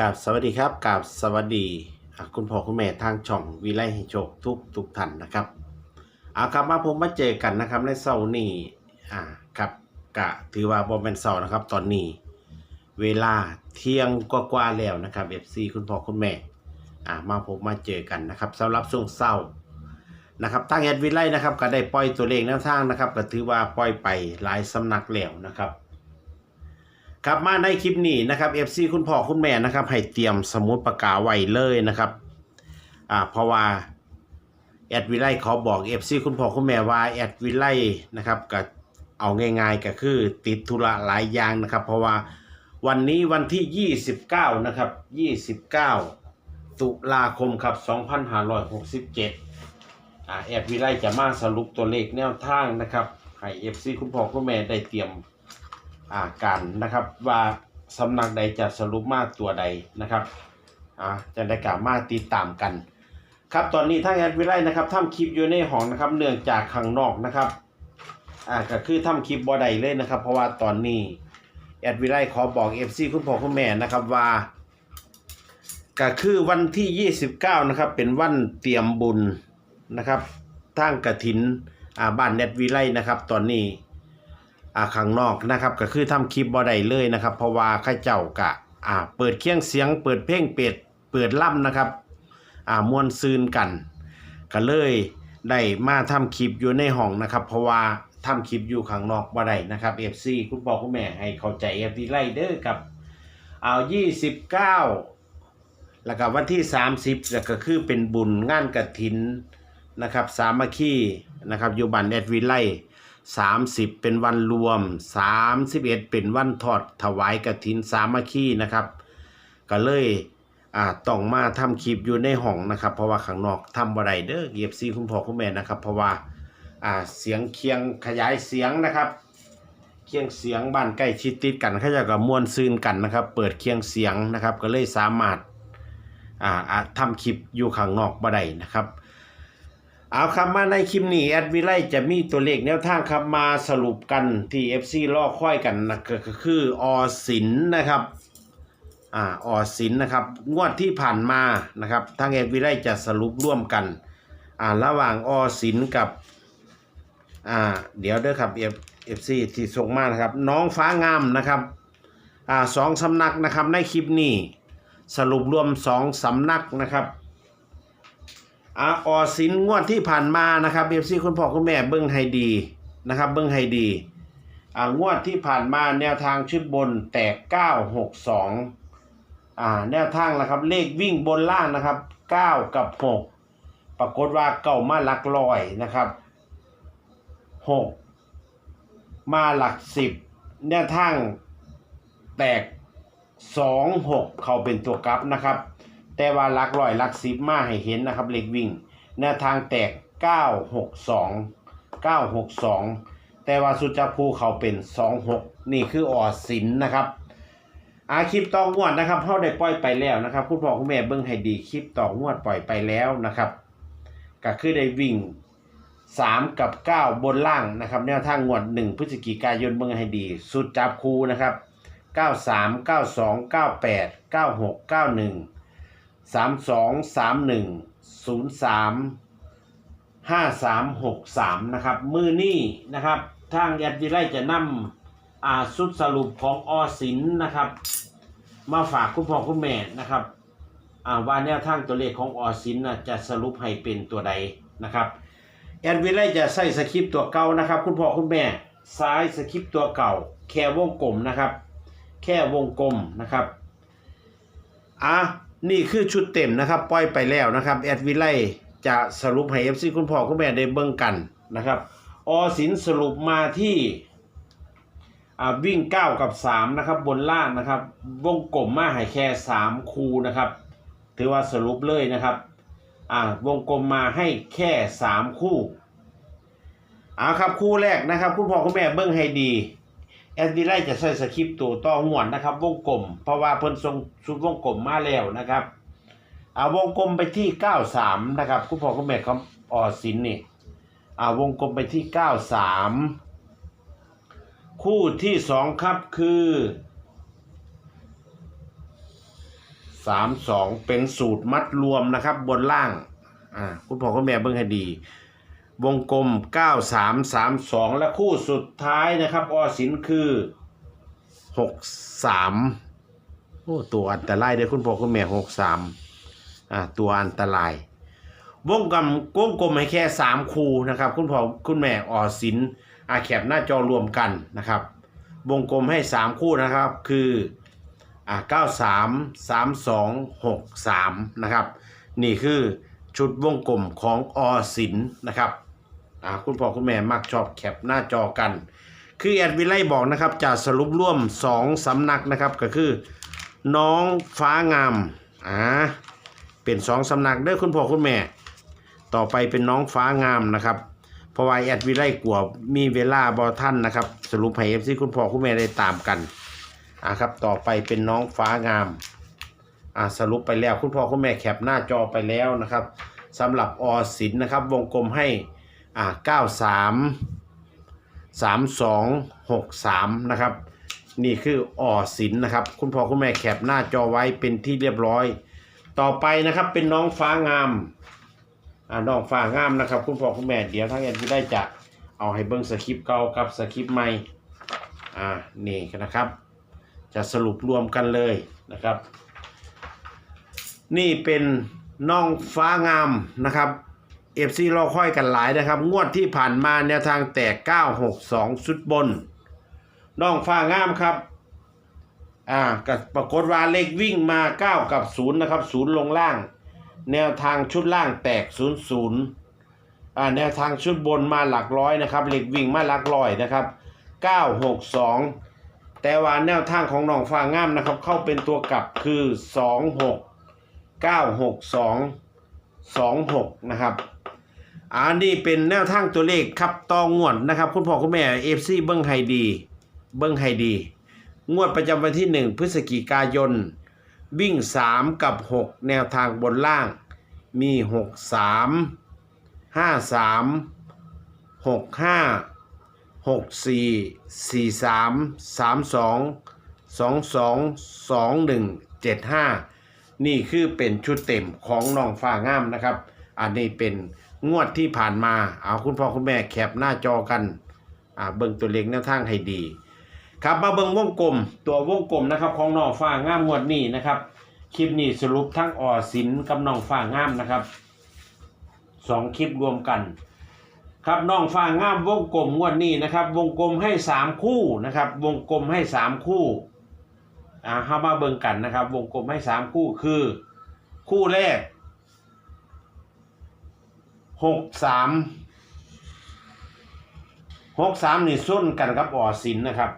กับสวัสดีครับกับสวัสดีคุณพ่อคุณแม่ทางช่องวิไลให้โชคทุกทุกท่านนะครับเอาครับมาผมมาเจอกันนะครับในเสาร์นี้อ่าครับกะถือว่าบอมเป็นเสาร์นะครับ ตอนนี้ เวลาเที่ยงกว่าๆแล้วนะครับ FC คุณพ่อคุณแม่อ่ามาผมมาเจอกันนะครับสำหรับช่วงเศร้านะครับตั้งแอดวิไลนะครับก็ได้ปล่อยตัวเลขแนวทางนะครับ ก็ถือว่าปล่อยไปหลายสำนักแล้วนะครับ ครับมาในคลิปนี้นะครับ FC คุณพ่อคุณแม่นะครับ ให้เตรียมสมุดปากกาไว้เลยนะครับอ่าเพราะว่าแอดวิไลขอบอก FC คุณพ่อคุณแม่ว่าแอดวิไลนะครับก็เอาง่ายๆก็คือติดธุระหลายอย่างนะครับ เพราะว่าวันนี้วันที่ 29 นะครับ 29 ตุลาคมครับ 2567อ่าแอดวิไลจะมาสรุปตัวเลขแนวทางนะครับให้ FC คุณพ่อคุณแม่ได้เตรียม อ่ากันนะครับว่าสำนักใดจะสรุปมาตัวใดนะครับอ่าจะได้กลับมาติดตามกัน ครับตอนนี้ทางแอดวิไลนะครับทำคลิปอยู่ในห้องนะครับเนื่องจากข้างนอกนะครับอ่าก็คือทำคลิปบ่ได้เลยนะครับ เพราะว่าตอนนี้แอดวิไลขอบอก FC คุณพ่อคุณแม่นะครับว่าก็คือวันที่ 29 นะครับ เป็นวันเตรียมบุญนะครับทางกระถินอ่าบ้านแอดวิไลนะครับ ตอนนี้ อ่าข้างนอกนะครับก็คือทำคลิปบ่ได้เลยนะครับ เพราะว่าข้าเจ้ากะอ่าเปิดเคียงเสียง เปิดเพลงเป็ดเปิดล่ำนะครับอ่ามวนซืนกันก็เลยได้มาทำคลิปอยู่ในห้องนะครับ เพราะว่าทำคลิปอยู่ข้างนอกบ่ได้นะครับ FC คุณพ่อคุณแม่ให้เข้าใจ FD ไล่เด้อครับเอา29แล้วก็วันที่ 30แล้วก็คือเป็นบุญงานกฐินนะครับ สามัคคีนะครับอยู่บ้านแอดวิไล 30 เป็นวันรวม 31 เป็นวันทอดถวายกฐินสามัคคีนะครับ ก็เลยอ่าต้องมาทำคลิปอยู่ในห้องนะครับ เพราะว่าข้างนอกทำบ่ได้เด้อเอฟซีคุณพ่อคุณแม่นะครับ เพราะว่าอ่าเสียงเคียงขยายเสียงนะครับ เคียงเสียงบ้านใกล้ชิดติดกันเขาจะกับมวลซืนกันนะครับ เปิดเคียงเสียงนะครับ ก็เลยสามารถอ่าอ่าทำคลิปอยู่ข้างนอกบ่ได้นะครับ เอาครับมาในคลิปนี้แอดวิไลจะมีตัวเลขแนวทางครับมาสรุปกันที่ FC ล่อค่อยกันนะก็คืออสินนะครับอ่าอสินนะครับ งวดที่ผ่านมานะครับทางแอดวิไลจะสรุปร่วมกันอ่าระหว่างอสินกับอ่าเดี๋ยวเด้อครับ F FC ที่ส่งมานะครับ น้องฟ้างามนะครับอ่าสองสำนักนะครับในคลิปนี้สรุปรวมสองสำนักนะครับ อาออสินงวดที่ผ่านมานะครับเอฟซีคุณพ่อคุณแม่เบิ้งให้ดีนะครับ เบิ้งให้ดีอ่างวดที่ผ่านมาแนวทางชุดบนแตก962อ่าแนวทางนะครับ เลขวิ่งบนล่างนะครับ9กับ6ปรากฏว่าเก่ามาหลักร้อยนะครับ6มาหลัก10แนวทางแตก2 6เขาเป็นตัวกลับนะครับ แต่ว่าหลักร้อยหลักสิบมาให้เห็นนะครับเลขวิ่งแนวทางแตก 962 962 แต่ว่าสุจับภูเขาเป็น 26 นี่คือออสินนะครับอาคลิปต่องวดนะครับเขาได้ปล่อยไปแล้วนะครับคุณพ่อคุณแม่เบิ่งให้ดีคลิปต่องวดปล่อยไปแล้วนะครับ ก็คือได้วิ่ง 3 กับ 9 บนล่างนะครับ แนวทางงวด 1 พฤศจิกายนเบิ่งให้ดี สุดจับคูนะครับ 93 92 98 96 91 สามสองสามหนึ่งศูนย์สามห้าสามหกสามนะครับ มือนี่นะครับ ทางยัดวิไลจะนำอ่าสุดสรุปของอสินนะครับ มาฝากคุณพ่อคุณแม่นะครับอาว่าแนวทางตัวเลขของอสินนะจะสรุปให้เป็นตัวใดนะครับแอดวิไลจะใส่สคริปต์ตัวเก่านะครับ คุณพ่อคุณแม่ซ้ายสคริปต์ตัวเก่า แค่วงกลมนะครับ แค่วงกลมนะครับอะ นี่คือชุดเต็มนะครับ ปล่อยไปแล้วนะครับ แอดวิไลจะสรุปให้ FC คุณพ่อคุณแม่ได้เบิ่งกันนะครับ อสินสรุปมาที่อ่าวิ่ง 9 กับ 3 นะครับ บนล่างนะครับ วงกลมมาให้แค่ 3 คูนะครับ ถือว่าสรุปเลยนะครับอ่าวงกลมมาให้แค่ 3 คู่เอาครับคู่แรกนะครับ คุณพ่อคุณแม่เบิ่งให้ดี แอดวิไลจะใส่สคริปต์ตัวต่อหวนนะครับ วงกลม เพราะว่าเพิ่นส่งชุดวงกลมมาแล้วนะครับเอาวงกลมไปที่93นะครับคุณพ่อคุณแม่เขาออสินนี่เอาวงกลมไปที่93คู่ที่สองครับคือสามสองเป็นสูตรมัดรวมนะครับ บนล่างอ่าคุณพ่อคุณแม่เบิ่งให้ดี วงกลมเก้าสามสามสองและคู่สุดท้ายนะครับอสินคือหกสามโอ้ตัวอันตรายเด้อคุณพ่อคุณแม่หกสามอ่าตัวอันตราย วงกลมวงกลมให้แค่สามคู่นะครับ คุณพ่อคุณแม่ออสินอาแคปหน้าจอรวมกันนะครับ วงกลมให้สามคู่นะครับคืออ่าเก้าสามสามสองหกสามนะครับ นี่คือชุดวงกลมของอสินนะครับ อ่าคุณพ่อคุณแม่มักชอบแคปหน้าจอกัน คือแอดวิไลบอกนะครับจะสรุปร่วมสองสำนักนะครับก็คือ น้องฟ้างามอ่าเป็นสองสำนักเด้อคุณพ่อคุณแม่ ต่อไปเป็นน้องฟ้างามนะครับเพราะว่าแอดวิไลกลัวมีเวลาบอท่านนะครับ สรุปให้เอฟซีคุณพ่อคุณแม่ได้ตามกันอ่าครับต่อไปเป็นน้องฟ้างามอ่าสรุปไปแล้วคุณพ่อคุณแม่แคปหน้าจอไปแล้วนะครับสำหรับออสินนะครับ วงกลมให้ อ่า93 3263นะครับ นี่คือออสินนะครับ คุณพ่อคุณแม่แคปหน้าจอไว้เป็นที่เรียบร้อย ต่อไปนะครับเป็นน้องฟ้างามอ่าน้องฟ้างามนะครับ คุณพ่อคุณแม่เดี๋ยวทางแอนที่ได้จะเอาให้เบิ้งสคริปต์เก่ากับสคริปต์ใหม่อ่านี่นะครับ จะสรุปรวมกันเลยนะครับ นี่เป็นน้องฟ้างามนะครับ เอฟซีรอค่อยกันหลายนะครับ งวดที่ผ่านมาแนวทางแตก 962 ชุดบน น้องฟ้างามครับ อ่าก็ปรากฏว่าเลขวิ่งมา 9 กับ 0 นะครับ 0 ลงล่าง แนวทางชุดล่างแตก 0 0อ่าแนวทางชุดบนมาหลักร้อยนะครับเหล็กวิ่งมาหลักร้อยนะครับ 9 6 2 แต่ว่าแนวทางของน้องฟ้างามนะครับ เข้าเป็นตัวกลับคือ 2 6 9 6 2 2 6 นะครับ อันนี้เป็นแนวทางตัวเลขครับต่องวดนะครับ คุณพ่อคุณแม่เอฟซีเบิ้งไฮดี เบิ้งไฮดี งวดประจำวันที่ 1 พฤศจิกายน วิ่ง 3 กับ 6 แนวทางบนล่าง มี 6 3 5 3 6 5 6 4 4 3 3 2 2 2 2 1 7 5 นี่คือเป็นชุดเต็มของน้องฟ้างามนะครับ อันนี้เป็น งวดที่ผ่านมา เอาคุณพ่อคุณแม่แคปหน้าจอกันอ่าเบิ่งตัวเลขแนวทางให้ดี ครับมาเบิ่งวงกลมตัววงกลมนะครับ ของน้องฟ้างามงวดนี้นะครับ คลิปนี้สรุปทั้งออสินกับน้องฟ้างามนะครับสองคลิปรวมกัน ครับน้องฟ้างามวงกลมงวดนี้นะครับ วงกลมให้สามคู่นะครับ วงกลมให้สามคู่อ่าเข้ามาเบิ่งกันนะครับ วงกลมให้สามคู่คือ คู่แรก หกสามหกสามนี่ส้นกันกับออสินนะครับ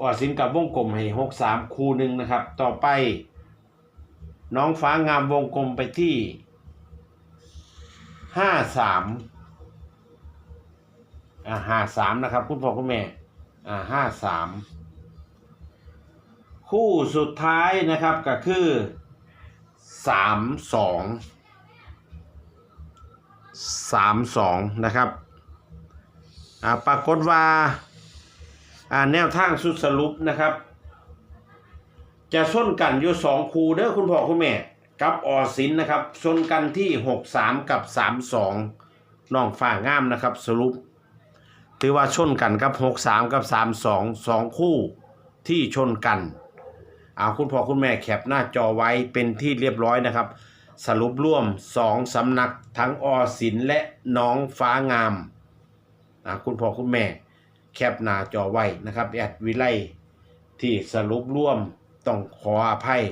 ออสินกับวงกลมให้หกสามคู่หนึ่งนะครับ ต่อไป น้องฟ้างามวงกลมไปที่ห้าสามอ่าห้าสามนะครับ คุณพ่อคุณแม่อ่าห้าสามคู่สุดท้ายนะครับก็คือสามสอง สามสองนะครับอ่าปรากฏว่าอ่าแนวทางสุดสรุปนะครับ จะส้นกันอยู่สองคูเด้อคุณพ่อคุณแม่ กับออสินนะครับส้นกันที่หกสามกับสามสองน้องฝ่างามนะครับสรุป ถือว่าชนกันกับหกสามกับสามสองสองคู่ที่ชนกันเอาคุณพ่อคุณแม่แคปหน้าจอไว้เป็นที่เรียบร้อยนะครับ สรุปร่วมสองสำนักทั้งอสินและน้องฟ้างามอ่าคุณพ่อคุณแม่แคปหน้าจอไว้นะครับแอดวิไลที่สรุปร่วมต้องขออภัย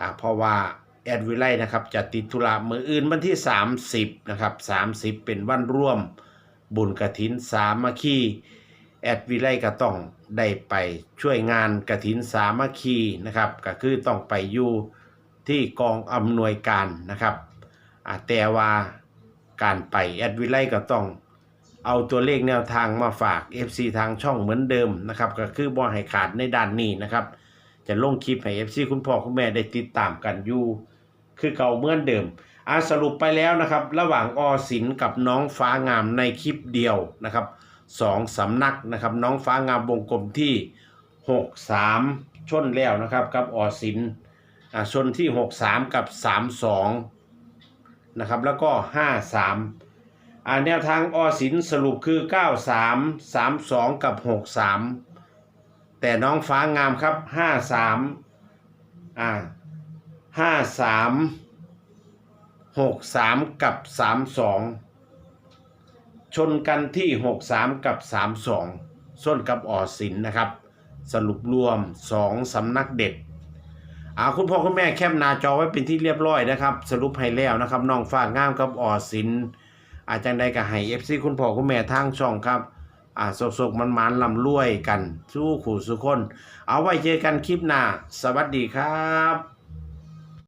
อ่าเพราะว่าแอดวิไลนะครับจะติดธุระมืออื่นวันที่ 30นะครับ30 เป็นวันร่วมบุญกระถินสามัคคีแอดวิไลก็ต้องได้ไปช่วยงานกระถินสามัคคีนะครับก็คือต้องไปอยู่ ที่กองอำนวยการนะครับอาแต่ว่าการไปแอดวิไลก็ต้องเอาตัวเลขแนวทางมาฝาก FC ทางช่องเหมือนเดิมนะครับก็คือบ่ให้ขาดในด้านนี้นะครับ จะลงคลิปให้ FC คุณพ่อคุณแม่ได้ติดตามกันอยู่ คือเก่าเหมือนเดิมอาสรุปไปแล้วนะครับ ระหว่างอสินกับน้องฟ้างามในคลิปเดียวนะครับสองสำนักนะครับ น้องฟ้างามวงกลมที่ 6 3 ชนแล้วนะครับกับอสิน อ่าชนที่หกสามกับสามสองนะครับ แล้วก็ห้าสามอ่าแนวทางอสินสรุปคือเก้าสามสามสองกับหกสามแต่น้องฟ้างามครับห้าสามอ่าห้าสามหกสามกับสามสองชนกันที่หกสามกับสามสองส้นกับออสินนะครับ สรุปรวมสองสำนักเด็ด อ่าคุณพ่อคุณแม่แคปหน้าจอไว้เป็นที่เรียบร้อยนะครับ สรุปให้แล้วนะครับน้องฝากงามกับออสิน อาจารย์ใดก็ให้เอฟซีคุณพ่อคุณแม่ทางช่องครับอ่าสกๆมันมันลำรวยกัน สู้ขู่สุคน เอาไว้เจอกันคลิปหน้า สวัสดีครับ